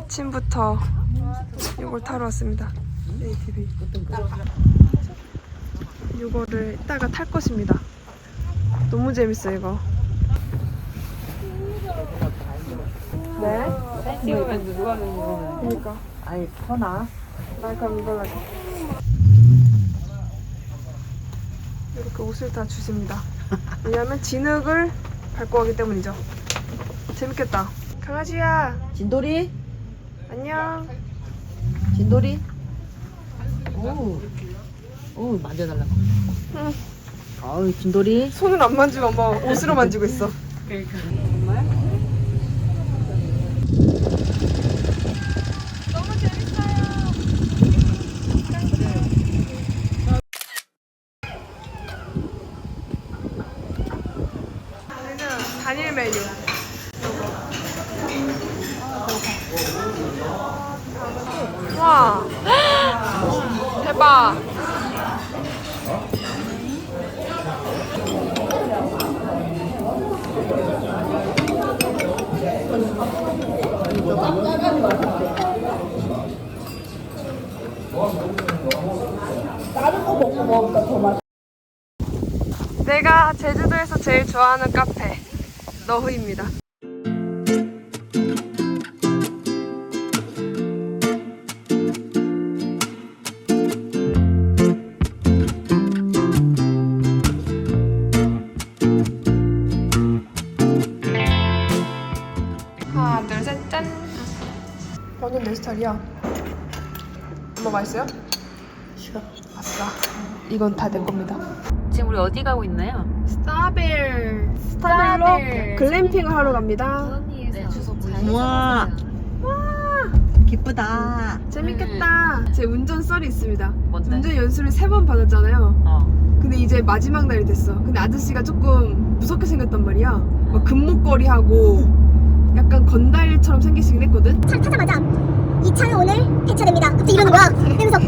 아침부터 이걸 타러 왔습니다. 이거를 이따가 탈 것입니다. 너무 재밌어 이거. 네? 찍으면 누가 하는 거? 그러니까. 아니 터나. 나 그럼 이걸로 할게. 이렇게 옷을 다 주십니다. 왜냐면 진흙을 밟고 가기 때문이죠. 재밌겠다. 강아지야, 진돌이? 안녕. 진돌이? 오. 오 만져달라고. 응. 어우 진돌이. 손을 안 만지고 엄마 옷으로 만지고 있어. 너무 재밌어요. 여기는 단일 메뉴. 요거. 와. 대박. 내가 제주도에서 제일 좋아하는 카페 너흐입니다. 둘셋 짠. 완전 내 스타일이야. 엄마 맛있어요? 싫어. 아싸. 이건 다 내 겁니다. 지금 우리 어디 가고 있나요? 스타빌 스타빌로 글램핑을 하러 갑니다. 네 주소 우와. 기쁘다. 재밌겠다. 제 운전 썰이 있습니다. 뭔데? 운전 연수를 세 번 받았잖아요. 어. 근데 이제 마지막 날이 됐어. 근데 아저씨가 조금 무섭게 생겼단 말이야. 막 금목걸이 하고 약간 건달처럼 생기시긴 했거든. 차 타자마자 이 차는 오늘 폐차됩니다. 갑자기 이러는 거야. 그래서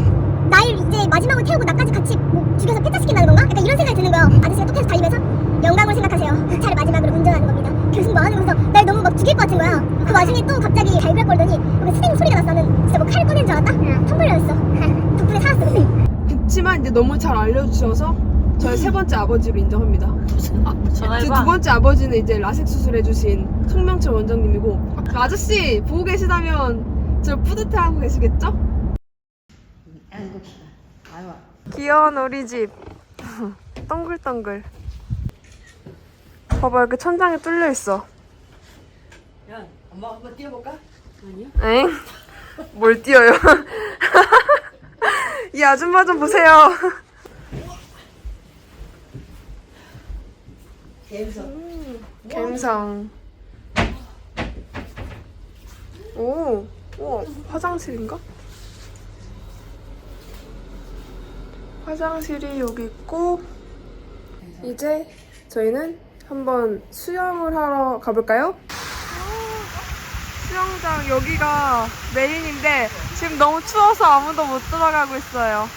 날 이제 마지막으로 태우고 나까지 같이 뭐 죽여서 폐차시킨다는 건가? 약간 이런 생각이 드는 거야. 아저씨가 또 계속 달리면서 영광을 생각하세요. 이 차를 마지막으로 운전하는 겁니다. 계속 뭐 하는 거면서 날 너무 막 죽일 것 같은 거야. 그 와중에 또 갑자기 갈글거리더니 여기 스팅 소리가 났어. 나는 진짜 뭐 칼 꺼낸 줄 알았다? 텀블 열렸어. 덕분에 살았어 근데. 그치만 이제 너무 잘 알려주셔서 저의 세 번째 아버지로 인정합니다. 제두 전화해봐. 번째 아버지는 이제 라섹 수술해주신 송명철 원장님이고 그 아저씨 보고 계시다면 저 뿌듯해하고 계시겠죠? 귀여운 우리 집 동글동글 봐봐 이렇게 천장에 뚫려 있어 야, 엄마 한번 뛰어볼까? 아니요. 엥? 뭘 띄어요? 이 아줌마 좀 보세요 갬성. 갬성 오, 오 화장실인가? 화장실이 여기 있고 이제 저희는 한번 수영을 하러 가볼까요? 수영장 여기가 메인인데 지금 너무 추워서 아무도 못 들어가고 있어요.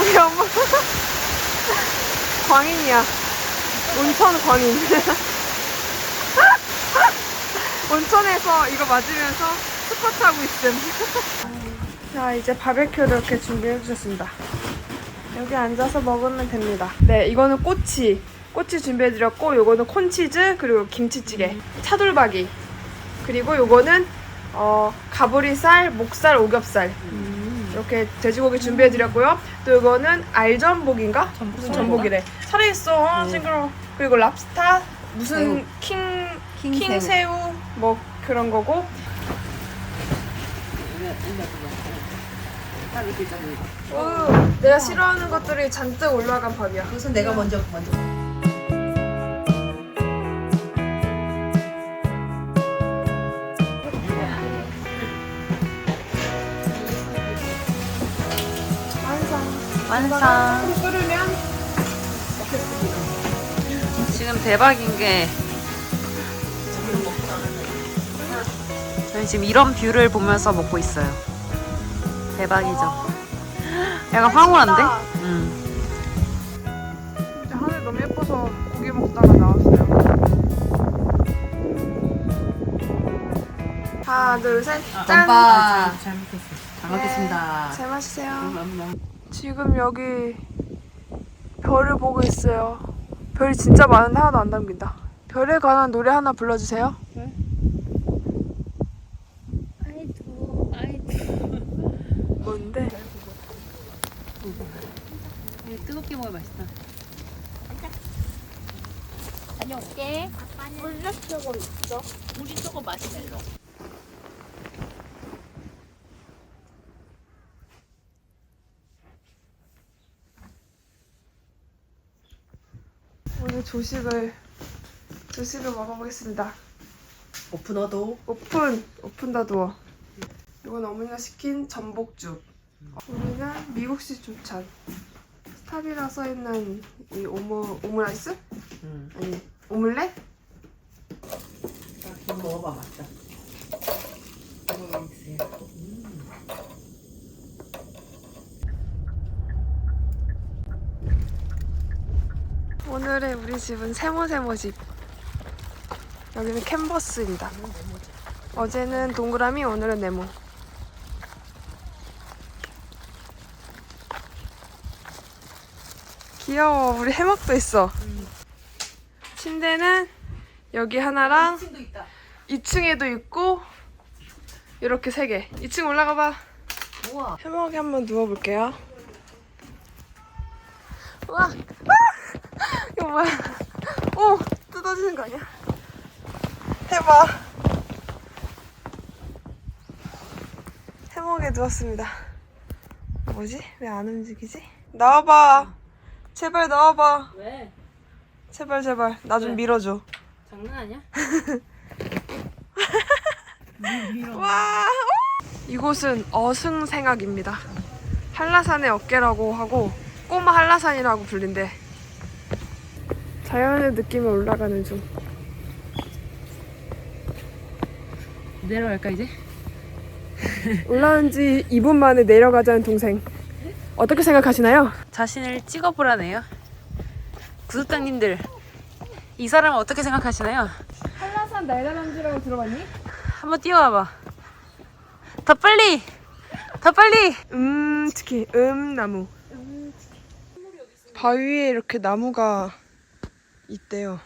우리 엄마 광인이야. 온천 광인. 온천에서 이거 맞으면서 스쿼트 하고 있음. 자, 이제 바베큐를 이렇게 준비해 주셨습니다. 여기 앉아서 먹으면 됩니다. 네, 이거는 꼬치. 꼬치 준비해 드렸고, 요거는 콘치즈, 그리고 김치찌개, 차돌박이. 그리고 요거는 어, 가브리살, 목살, 오겹살. 이렇게 돼지고기 준비해 드렸고요. 또 이거는 알전복인가? 무슨 전복 이래. 살아있어. 아, 징그러. 그리고 랍스타, 무슨 킹, 킹새우, 뭐 그런 거고. 오, 내가 싫어하는 것들이 잔뜩 올라간 밥이야. 그것은 내가 먼저 먼저. 완성. 완성. 끓으면 지금 대박인 게 저희 지금 이런 뷰를 보면서 먹고 있어요. 대박이죠. 약간 황홀한데? 음. 근데 하늘 너무 예뻐서 고기 먹다가 나왔어요. 하나 둘셋 아, 짠. 아, 잘 먹겠습니다. 잘 네, 먹겠습니다. 네, 잘 마시세요. 음, 음, 음. 지금 여기 별을 보고 있어요. 별이 진짜 많은데 하나도 안 담긴다. 별에 관한 노래 하나 불러주세요. 뭔데? 뜨겁게 먹어야 맛있다. 다녀올게. 물엿저거 있어? 우리 저거 마시멜로. 오늘 조식을 조식을 먹어보겠습니다. 오픈어도. 오픈 오픈 더 도어. 이건 어머니가 시킨 전복죽. 우리는 미국식 조찬. 스탑이라 써 있는 이 오므 오므라이스? 응. 아니 오믈렛? 이거 먹어봐 맛있다. 오늘의 우리 집은 세모세모 집. 여기는 캔버스입니다. 어제는 동그라미, 오늘은 네모. 귀여워. 우리 해먹도 있어. 침대는 여기 하나랑 2층도 있다. 2층에도 있고 이렇게 세 개. 2층 올라가 봐. 우와. 해먹에 한번 누워볼게요. 우와! 아! 이거 뭐야? 오! 뜯어지는 거 아니야? 해봐. 해먹에 누웠습니다. 뭐지? 왜 안 움직이지? 나와봐. 제발 나와봐. 왜? 제발 제발. 나 좀 왜? 밀어줘. 장난 아니야? 와! 이곳은 어승생악입니다. 한라산의 어깨라고 하고 꼬마 한라산이라고 불린대. 자연의 느낌에 올라가는 중. 내려갈까 이제? 올라온 지 2분 만에 내려가자는 동생. 어떻게 생각하시나요? 자신을 찍어보라네요. 구독자님들, 이 사람은 어떻게 생각하시나요? 한라산 날다람쥐라고 들어봤니? 한번 뛰어와봐. 더 빨리! 더 빨리! 음, 특히 음나무. 바위에 이렇게 나무가 있대요.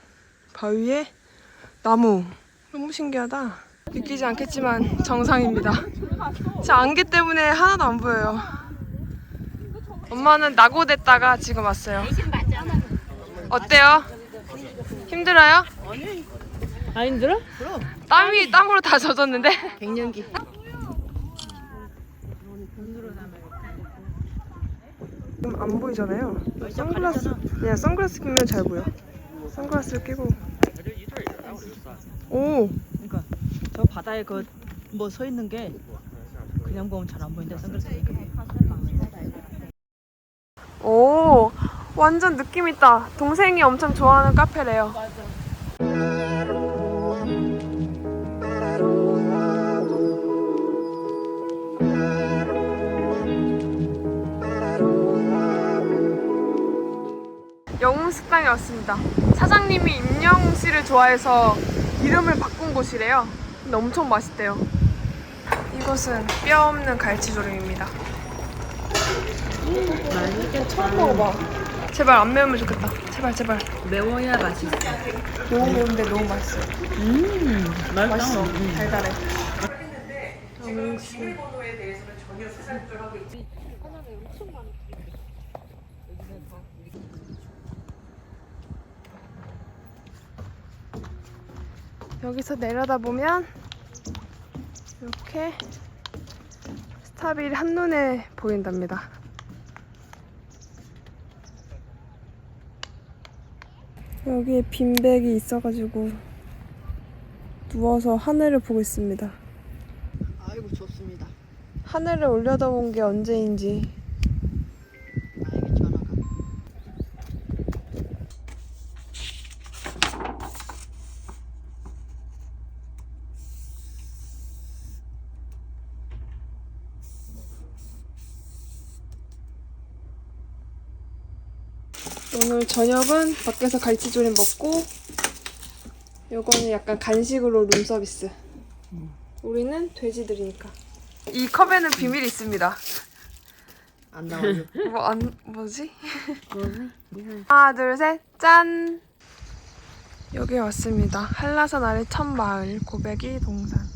바위에 나무. 너무 신기하다. 믿기지 않겠지만 정상입니다. 제 안개 때문에 하나도 안 보여요. 엄마는 낙오됐다가 지금 왔어요. 어때요? 힘들어요? 안 힘들어? 땀이 땀으로 다 젖었는데? 갱년기. 지금 안 보이잖아요. 선글라스, 네, 선글라스 끼면 잘 보여. 선글라스를 끼고. 오, 그러니까 저 바다에 그 뭐 서 있는 게 그냥 보면 잘 안 보이는데 선글라스 끼니까 오, 완전 느낌 있다. 동생이 엄청 좋아하는 카페래요. 영웅 식당에 왔습니다. 사장님이 임영웅 씨를 좋아해서 이름을 바꾼 곳이래요. 근데 엄청 맛있대요. 이곳은 뼈 없는 갈치조림입니다. 처음 먹어봐. 제발 안 매우면 좋겠다. 제발 제발. 매워야 맛있어. 너무 매운데 너무 맛있어. 음, 맛있어. 달달해. 정씨. 여기서 내려다 보면 이렇게 스타빌 한눈에 보인답니다. 여기에 빈백이 있어가지고 누워서 하늘을 보고 있습니다. 아이고 좋습니다 하늘을 올려다본 게 언제인지 나에게 전화가 오늘 저녁은 밖에서 갈치조림 먹고 요거는 약간 간식으로 룸서비스 우리는 돼지들이니까. 이 컵에는 비밀이 있습니다. 안 나와요. 뭐 안 뭐지? 하나 둘셋 짠. 여기 왔습니다. 한라산 아래 첫 마을 고백이 동산.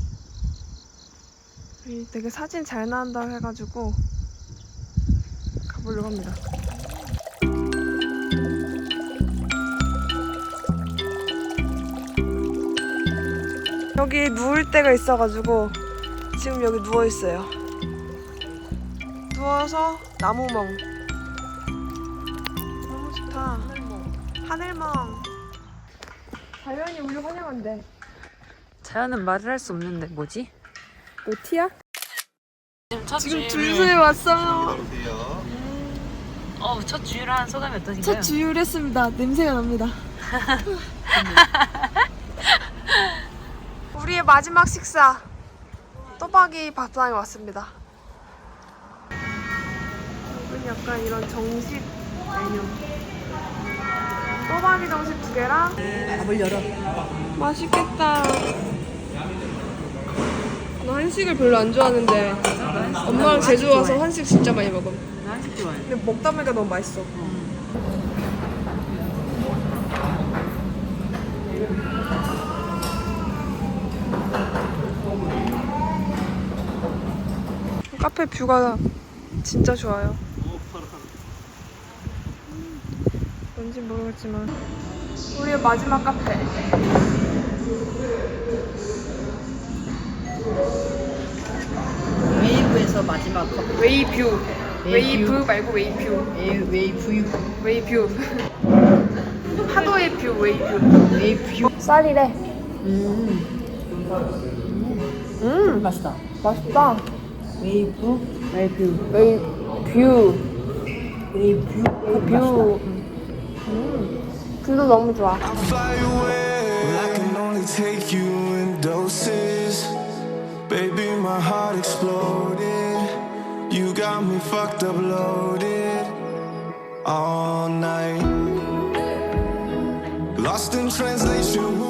여기 되게 사진 잘 나온다고 해가지고 가보려고 합니다. 여기 누울 데가 있어가지고 지금 여기 누워 있어요. 누워서 나무멍. 너무 좋다. 하늘멍. 자연이 우리 환영한대. 자연은 말을 할 수 없는데 뭐지? 너 티야? 지금 줄수에 왔어요. 어, 첫 주유를 한 소감이 어떠신가요? 첫 주유를 했습니다. 냄새가 납니다. 우리의 마지막 식사. 또박이 밥상에 왔습니다. 여긴 약간 이런 정식 메뉴. 또박이 정식 두 개랑 밥을 열어. 맛있겠다. 나 한식을 별로 안 좋아하는데 엄마랑 제주 와서 한식 진짜 많이 먹어. 나 한식 좋아해. 근데 먹다 보니까 너무 맛있어. 카페 뷰가 진짜 좋아요. 뭔지 모르겠지만 우리의 마지막 카페. 웨이브에서 마지막 커피. 웨이뷰. 웨이뷰. 웨이브 말고 웨이뷰. 웨이, 웨이브. 웨이뷰. 파도의 뷰 웨이뷰. 웨이뷰. 쌀이래. 음. 음 맛있다. 맛있다. 웨이브. 웨이뷰. 웨이뷰. 웨이뷰. 뷰. 음. 뷰도 너무 좋아. fly away. Well, I can only take you in doses. Baby, my heart exploded. You got me fucked up, loaded all night. Lost in translation.